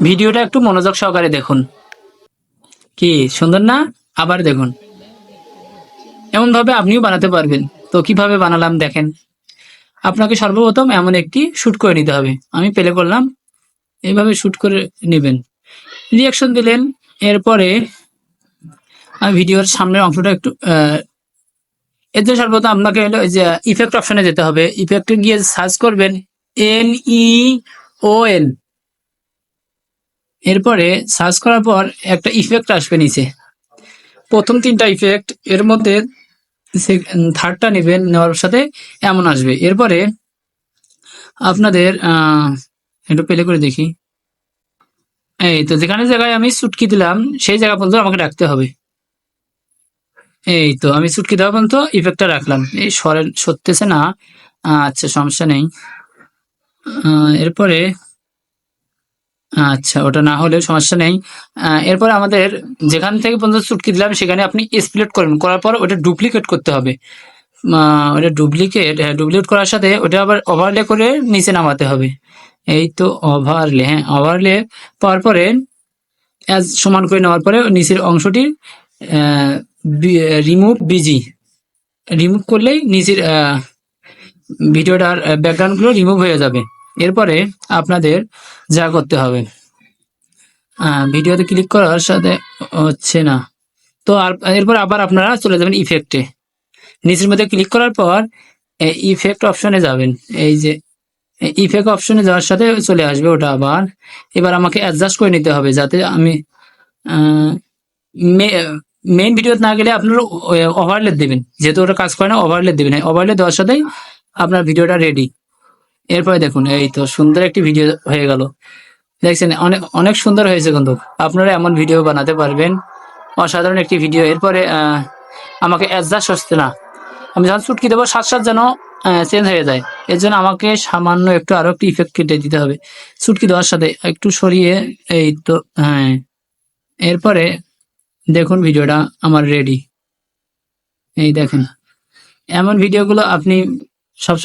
ভিডিওটা একটু মনোযোগ সহকারে দেখুন। কি, সুন্দর না? আবার দেখুন। এমন ভাবে আপনিও বানাতে পারবেন। তো কীভাবে বানালাম দেখেন। আপনাকে সর্বপ্রথম এমন একটি শ্যুট করে নিতে হবে। আমি পেলে করলাম। এইভাবে শ্যুট করে নেবেন। রিয়াকশন দিলেন। এরপরে আমি ভিডিওর সামনের অংশটা একটু এর জন্য সর্বপ্রথম আপনাকে হলো যে ইফেক্ট অপশনে যেতে হবে। ইফেক্টে গিয়ে সার্চ করবেন এন ই ও এন এরপরে সার্চ করার পর একটা ইফেক্ট আসবে নিচে। প্রথম তিনটা ইফেক্ট এর মধ্যে থার্ডটা নেবেন নেওয়ার সাথে এমন আসবে। এরপরে আপনাদের একটু পেলে করে দেখি। এই তো, যেখানে জায়গায় আমি সুটকি দিলাম, সেই জায়গা পর্যন্ত আমাকে রাখতে হবে। এই তো, আমি সুটকি দেওয়া পর্যন্ত ইফেক্টটা রাখলাম। এই সরে সরতেছে না। আচ্ছা সমস্যা নেই। এরপরে আচ্ছা ওটা না হলেও সমস্যা নেই। এরপরে আমাদের যেখান থেকে পর্যন্ত চুটকি দিলাম, সেখানে আপনি স্প্লিট করবেন করার পর ওটা ডুপ্লিকেট করতে হবে। ওটা ডুপ্লিকেট ডুপ্লিকেট করার সাথে ওটা আবার ওভারলে করে নিচে নামাতে হবে। এই তো ওভারলে হ্যাঁ ওভারলে পাওয়ার পরে সমান করে নেওয়ার পরে নিচের অংশটি রিমুভ বিজি রিমুভ করলেই নিচের ভিডিওটার ব্যাকগ্রাউন্ডগুলো রিমুভ হয়ে যাবে। এরপরে আপনাদের যা করতে হবে। ভিডিওতে ক্লিক করার সাথে হচ্ছে না। তো আর, এরপর আবার আপনারা চলে যাবেন ইফেক্টে নিচের মধ্যে ক্লিক করার পর ইফেক্ট অপশনে যাবেন। এই যে ইফেক্ট অপশনে যাওয়ার সাথে চলে আসবে ওটা আবার। এবার আমাকে অ্যাডজাস্ট করে নিতে হবে যাতে আমি মেইন ভিডিওতে না গেলে আপনারা ওভারলে দেবেন। যেহেতু ওটা কাজ করে না ওভারলে দেবেন। ওভারলে দেওয়ার সাথেই আপনার ভিডিওটা রেডি এরপরে দেখুন, এই তো সুন্দর একটি ভিডিও হয়ে গেল। দেখছেন, অনেক অনেক সুন্দর হয়েছে কিন্তু। আপনারা এমন ভিডিও বানাতে পারবেন। অসাধারণ একটি ভিডিও এরপরে আমাকে অ্যাডজাস্ট হচ্ছে না। আমি যখন চুটকি দেবো, সাত সাত যেন চেঞ্জ হয়ে যায়। এর জন্য আমাকে সামান্য একটু আরও একটু ইফেক্ট কেটে দিতে হবে। চুটকি দেওয়ার সাথে একটু সরিয়ে, এই তো হ্যাঁ। এরপরে দেখুন ভিডিওটা আমার রেডি এই দেখেন। এমন ভিডিওগুলো আপনি সবসময়